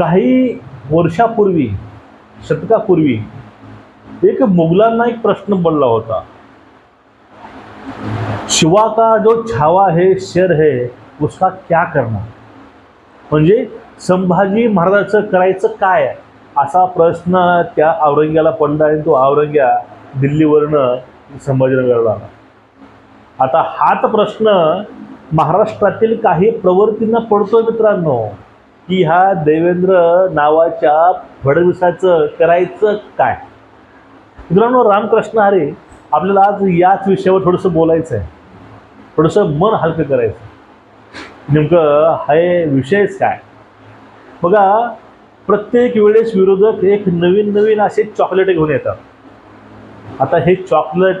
काही वर्षापूर्वी शतकापूर्वी एक मुघलांना एक प्रश्न पडला होता. शिवा का जो छावा है शेर है उसका क्या करणार? म्हणजे संभाजी महाराजाचं करायचं काय? असा प्रश्न त्या औरंग्याला पडला आणि तो औरंग्या दिल्लीवरनं संभाजीनगरला आला. आता हाच प्रश्न महाराष्ट्रातील काही प्रवृत्तींना पडतोय मित्रांनो. की हा देवेंद्र नावाच्या फडणवीसाचं करायचं काय? मित्रांनो रामकृष्ण हरे आपल्याला आज याच विषयावर थोडंसं बोलायचं आहे. थोडंसं मन हलकं करायचं नेमकं हे विषयच काय? बघा प्रत्येक वेळेस विरोधक एक नवीन नवीन असे चॉकलेट घेऊन येतात. आता हे चॉकलेट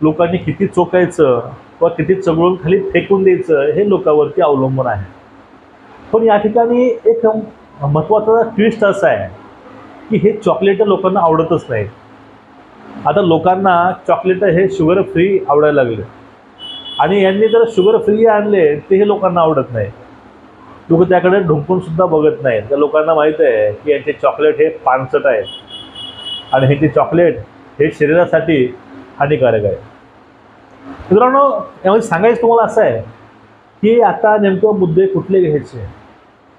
लोकांनी किती चोकायचं किंवा किती चगळून खाली फेकून द्यायचं हे लोकांवरती अवलंबून आहे. पण या ठिकाणी एक महत्त्वाचा ट्विस्ट असा आहे की हे चॉकलेट लोकांना आवडतच नाही. आता लोकांना चॉकलेट हे शुगर फ्री आवडायला लागले. आणि यांनी जर शुगर फ्री आणले ते हे लोकांना आवडत नाही. लोक त्याकडे ढुंकूनसुद्धा बघत नाहीत. त्या लोकांना माहीत आहे की यांचे चॉकलेट हे पानसट आहेत. आणि ह्याचे चॉकलेट हे शरीरासाठी हानिकारक आहे. मित्रांनो यामध्ये सांगायचं तुम्हाला असं आहे की आता नेमकं मुद्दे कुठले घ्यायचे?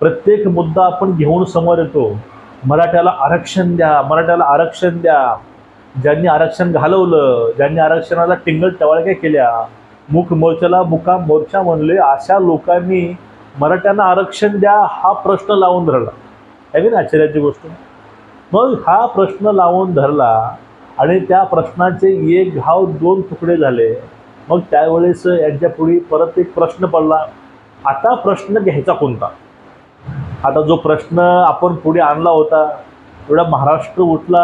प्रत्येक मुद्दा आपण घेऊन समोर येतो. मराठ्याला आरक्षण द्या मराठ्याला आरक्षण द्या. ज्यांनी आरक्षण घालवलं ज्यांनी आरक्षणाला टिंगल टवाळक्या केल्या मुख मोर्चाला मुकाम मोर्चा म्हणले अशा लोकांनी मराठ्यांना आरक्षण द्या हा प्रश्न लावून धरला. आहे की आश्चर्याची गोष्ट. मग हा प्रश्न लावून धरला आणि त्या प्रश्नाचे एक घाव दोन तुकडे झाले. मग त्यावेळेस यांच्यापुढे परत एक प्रश्न पडला. आता प्रश्न घ्यायचा कोणता? आता जो प्रश्न आपण पुढे आणला होता एवढा महाराष्ट्र उठला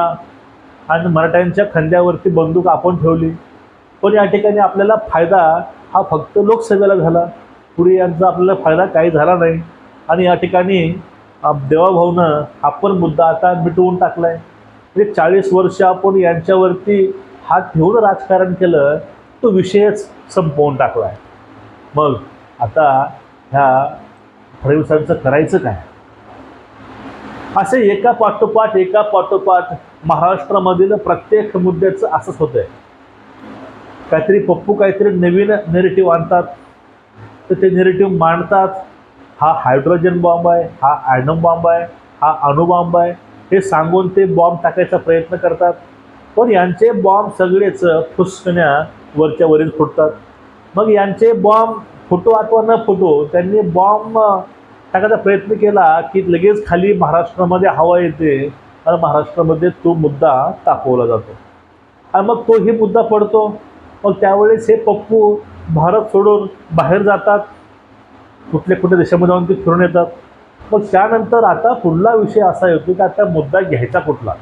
आणि मराठ्यांच्या खांद्यावरती बंदूक आपण ठेवली. पण या ठिकाणी आपल्याला फायदा हा फक्त लोकसभेला झाला. पुढे यांचा आपल्याला फायदा काही झाला नाही. आणि या ठिकाणी देवाभाऊनं हा पण मुद्दा आता मिटवून टाकला आहे म्हणजे चाळीस वर्ष आपण यांच्यावरती हात ठेवून राजकारण केलं तो विषयच संपवून टाकला आहे मग आता ह्या फडणवीसांचं करायचं काय? असे एका पाठोपाठ एका पाठोपाठ महाराष्ट्रामधील प्रत्येक मुद्द्याचं असंच होतं आहे काहीतरी पप्पू काहीतरी नवीन नेरेटिव्ह आणतात. तर ते नेरेटिव्ह मांडतात. हा हायड्रोजन बॉम्ब आहे हा ॲडम बॉम्ब आहे हा अणुबॉम्ब आहे. हे सांगून ते बॉम्ब टाकायचा प्रयत्न करतात. पण यांचे बॉम्ब सगळेच फुसकण्या वरच्या वरील फुटतात. मग यांचे बॉम्ब फुटो अथवा न फुटो त्यांनी बॉम्ब टाकायचा प्रयत्न केला की लगेच खाली महाराष्ट्रामध्ये हवा येते. आणि महाराष्ट्रामध्ये तो मुद्दा तापवला जातो. आणि मग तोही मुद्दा पडतो. मग त्यावेळेस हे पप्पू भारत सोडून बाहेर जातात. कुठल्या कुठल्या देशामध्ये जाऊन ते फिरून येतात. मग त्यानंतर आता पुढला विषय असा येतो की आता मुद्दा घ्यायचा कुठला?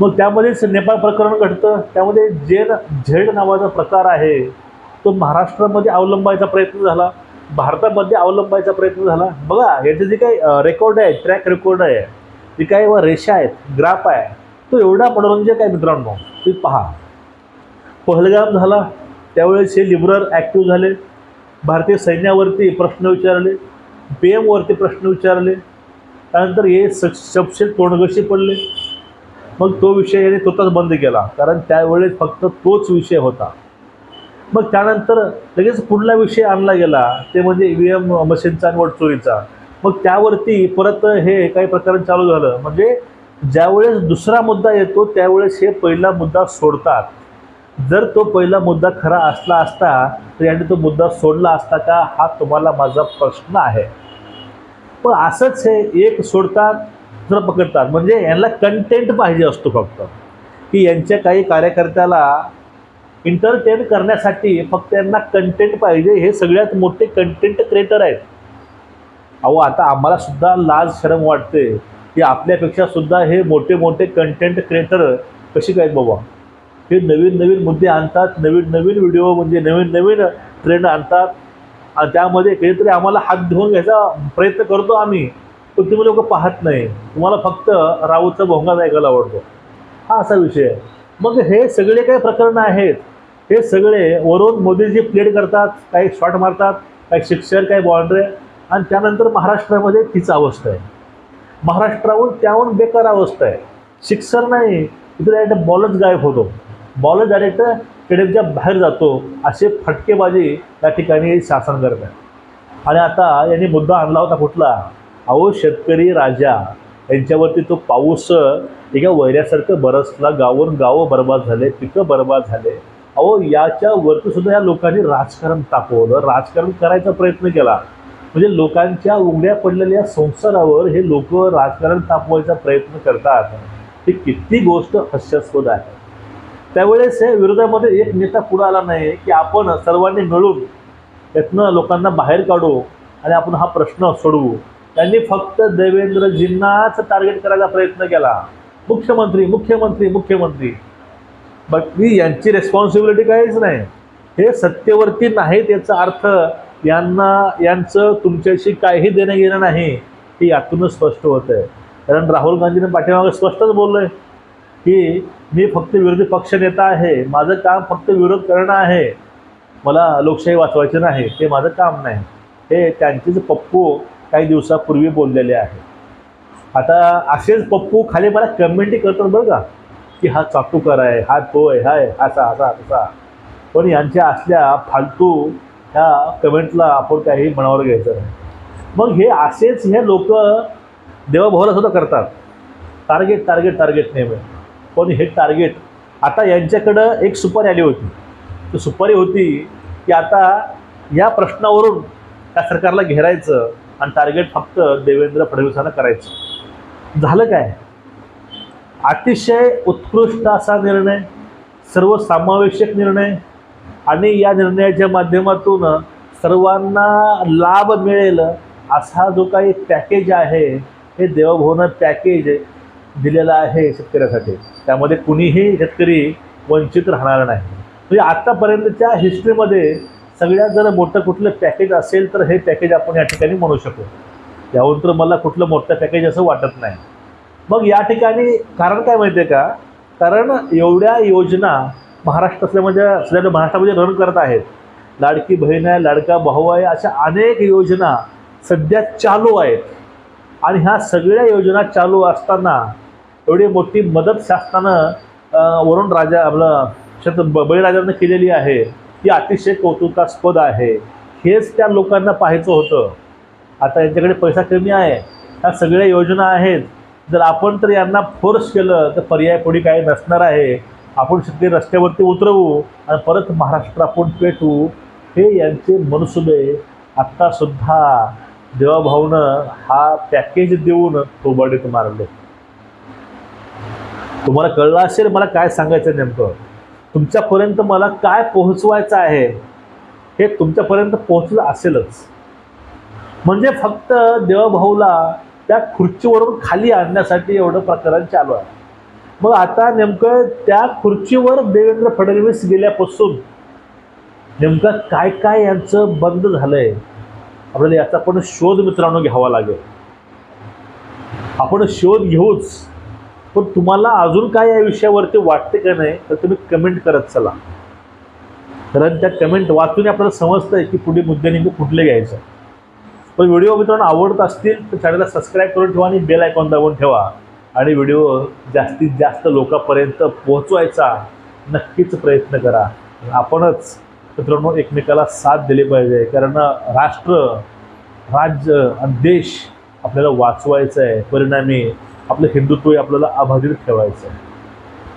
मग त्यामध्येच नेपाळ प्रकरण घडतं. त्यामध्ये जेन झेड नावाचा प्रकार आहे. तो महाराष्ट्रामध्ये अवलंबायचा प्रयत्न झाला भारतामध्ये अवलंबायचा प्रयत्न झाला. बघा याचे जे काही रेकॉर्ड आहे ट्रॅक रेकॉर्ड आहे जे काही व रेषा आहेत ग्राफ आहे तो एवढा मनोरंजक आहे मित्रांनो. ते पहा. पहलगाम झाला त्यावेळेस हे लिबरल ॲक्टिव्ह झाले. भारतीय सैन्यावरती प्रश्न विचारले पी एमवरती प्रश्न विचारले. त्यानंतर हे स सपशेल तोंडगशी पडले. मग तो विषय याने तोताच बंद केला. कारण त्यावेळेस फक्त तोच विषय होता. मग त्यानंतर लगेच पुढला विषय आणला गेला ते म्हणजे ई व्ही एम मशीनचा आणि चोरीचा. मग त्यावरती परत हे काही प्रकरण चालू झालं. म्हणजे ज्यावेळेस दुसरा मुद्दा येतो त्यावेळेस हे पहिला मुद्दा सोडतात. जर तो पहिला मुद्दा खरा असला असता तर यांनी तो मुद्दा सोडला असता का हा तुम्हाला माझा प्रश्न आहे. पण असंच हे एक सोडतात दुसरं पकडतात. म्हणजे यांना कंटेंट पाहिजे असतो फक्त. की यांच्या काही कार्यकर्त्याला इंटरटेन करण्यासाठी फक्त यांना कंटेंट पाहिजे हे सगळ्यात मोठे कंटेंट क्रिएटर आहेत. अहो आता आम्हाला सुद्धा लाज शरम वाटते की आपल्यापेक्षा सुद्धा हे मोठे मोठे कंटेंट क्रिएटर कशी काय बाबा? हे नवीन नवीन मुद्दे आणतात नवीन नवीन व्हिडिओ म्हणजे नवीन नवीन ट्रेंड आणतात. आणि त्यामध्ये काहीतरी आम्हाला हात धुवून घ्यायचा प्रयत्न करतो आम्ही पण तुम्ही लोक पाहत नाही. तुम्हाला फक्त राऊतचा भोंगा ऐकायला आवडतो. हा असा विषय आहे. मग हे सगळे काही प्रकरणं आहेत? हे सगळे वरून मोदीजी प्लेड करतात काही शॉट मारतात काही शिक्षक काही बॉन्ड्रे आणि त्यानंतर महाराष्ट्रामध्ये तीच अवस्था आहे. महाराष्ट्राहून त्याहून बेकार अवस्था आहे. सिक्सर नाही इथे डायरेक्ट बॉलच गायब होतो. बॉलच डायरेक्ट स्टेडियमच्या बाहेर जातो. असे फटकेबाजी या ठिकाणी शासन करत आहे. आणि आता यांनी मुद्दा आणला होता कुठला? अहो शेतकरी राजा. यांच्यावरती तो पाऊस एका वैऱ्यासारखं बरसला. गावून गावं बर्बाद झाले पिकं बर्बाद झाले. अहो याच्यावरती सुद्धा या लोकांनी राजकारण तापवलं. राजकारण करायचा प्रयत्न केला. म्हणजे लोकांच्या उघड्या पडलेल्या संसारावर हे लोक राजकारण तापवायचा प्रयत्न करतात. ही किती गोष्ट हास्यास्पद आहे. त्यावेळेस या विरोधामध्ये एक नेता पुढे आला नाही की आपण सर्वांनी मिळून यातनं लोकांना बाहेर काढू आणि आपण हा प्रश्न सोडवू. त्यांनी फक्त देवेंद्रजींनाच टार्गेट करायचा प्रयत्न केला. मुख्यमंत्री मुख्यमंत्री मुख्यमंत्री. बाकी यांची रेस्पॉन्सिबिलिटी काहीच नाही. हे सत्तेवरती नाहीत याचा अर्थ यांना यांचं तुमच्याशी काही देणं घेणं नाही हे यातूनच स्पष्ट होतं आहे कारण राहुल गांधीने पाठीमागे स्पष्टच बोललं आहे की मी फक्त विरोधी पक्षनेता आहे माझं काम फक्त विरोध करणं आहे. मला लोकशाही वाचवायची नाही ते माझं काम नाही. हे त्यांचेच पप्पू काही दिवसापूर्वी बोललेले आहे. आता असेच पप्पू खाली मला कमेंटही करतात बरं का की हा चाटूकर आहे हा तो आहे हाय असा असा असा. पण यांच्या असल्या फालतू ह्या कमेंटला आपण काही मनावर घ्यायचं नाही. मग हे असेच हे लोक देवाभावाला सुद्धा करतात. टार्गेट टार्गेट टार्गेट नेहमी. पण हे टार्गेट आता यांच्याकडं एक सुपारी आली होती. ती सुपारी होती की आता या प्रश्नावरून त्या सरकारला घेरायचं आणि टार्गेट फक्त देवेंद्र फडणवीसांना करायचं. झालं काय? अतिशय उत्कृष्ट असा निर्णय सर्वसमावेशक निर्णय आणि या निर्णयाच्या माध्यमातून सर्वांना लाभ मिळेल असा जो काही पॅकेज आहे हे देवभवन पॅकेज दिलेलं आहे शेतकऱ्यासाठी. त्यामध्ये कुणीही शेतकरी वंचित राहणार नाही. म्हणजे आत्तापर्यंतच्या हिस्ट्रीमध्ये सगळ्यात जर मोठं कुठलं पॅकेज असेल तर हे पॅकेज आपण या ठिकाणी म्हणू शकतो याहून तर मला कुठलं मोठं पॅकेज असं वाटत नाही. मग या ठिकाणी कारण काय माहिती आहे का? कारण एवढ्या योजना महाराष्ट्रातल्या म्हणजे सध्या महाराष्ट्रामध्ये रन करत आहेत. लाडकी बहीण आहे लाडका भाऊ आहे अशा अनेक योजना सध्या चालू आहेत. आणि ह्या सगळ्या योजना चालू असताना एवढी मोठी मदत शासनानं वरुण वरून राजा आपलं शत ब- बळीराजानं केलेली आहे. ती अतिशय कौतुकास्पद आहे. हेच त्या लोकांना पाहायचं होतं. आता यांच्याकडे पैसा कमी आहे. ह्या सगळ्या योजना आहेत. जर आपण तर यांना फोर्स केलं तर पर्याय पुढे काही नसणार आहे. आपण शेतकरी रस्त्यावरती उतरवू आणि परत महाराष्ट्र आपण पेटू हे यांचे मनसुबे आत्तासुद्धा देवाभाऊनं हा पॅकेज देऊन थोबाडीत मारले. तुम्हाला कळलं असेल मला काय सांगायचं नेमकं? तुमच्यापर्यंत मला काय पोहोचवायचं आहे हे तुमच्यापर्यंत पोहोचलं असेलच. म्हणजे फक्त देवभाऊला त्या खुर्चीवरून खाली आणण्यासाठी एवढं प्रकरण चालू आहे. मग आता नेमकं त्या खुर्चीवर देवेंद्र फडणवीस गेल्यापासून नेमकं काय काय यांचं बंद झालंय आपल्याला याचा पण शोध मित्रांनो घ्यावा लागेल. आपण शोध घेऊच. पण तुम्हाला अजून काय या विषयावरती वाटते का नाही तर तुम्ही कमेंट करत चला. कारण त्या कमेंट वाचून आपल्याला समजतंय की पुढे मुद्दे नेमके कुठले घ्यायचं. पण व्हिडिओ मित्रांनो आवडत असतील तर चॅनलला सबस्क्राईब करून ठेवा आणि बेल आयकॉन दाबून ठेवा. आणि व्हिडिओ जास्तीत जास्त लोकांपर्यंत पोहोचवायचा नक्कीच प्रयत्न करा. आपणच मित्रांनो एकमेकाला साथ दिली पाहिजे कारण राष्ट्र राज्य आणि देश आपल्याला वाचवायचं आहे परिणामी आपलं हिंदुत्वही आपल्याला अबाधित ठेवायचं आहे.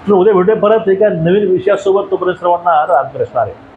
तर उद्या भेटूया परत. एका नवीन विषयासोबत तोपर्यंत सर्वांना रामकृष्ण आहे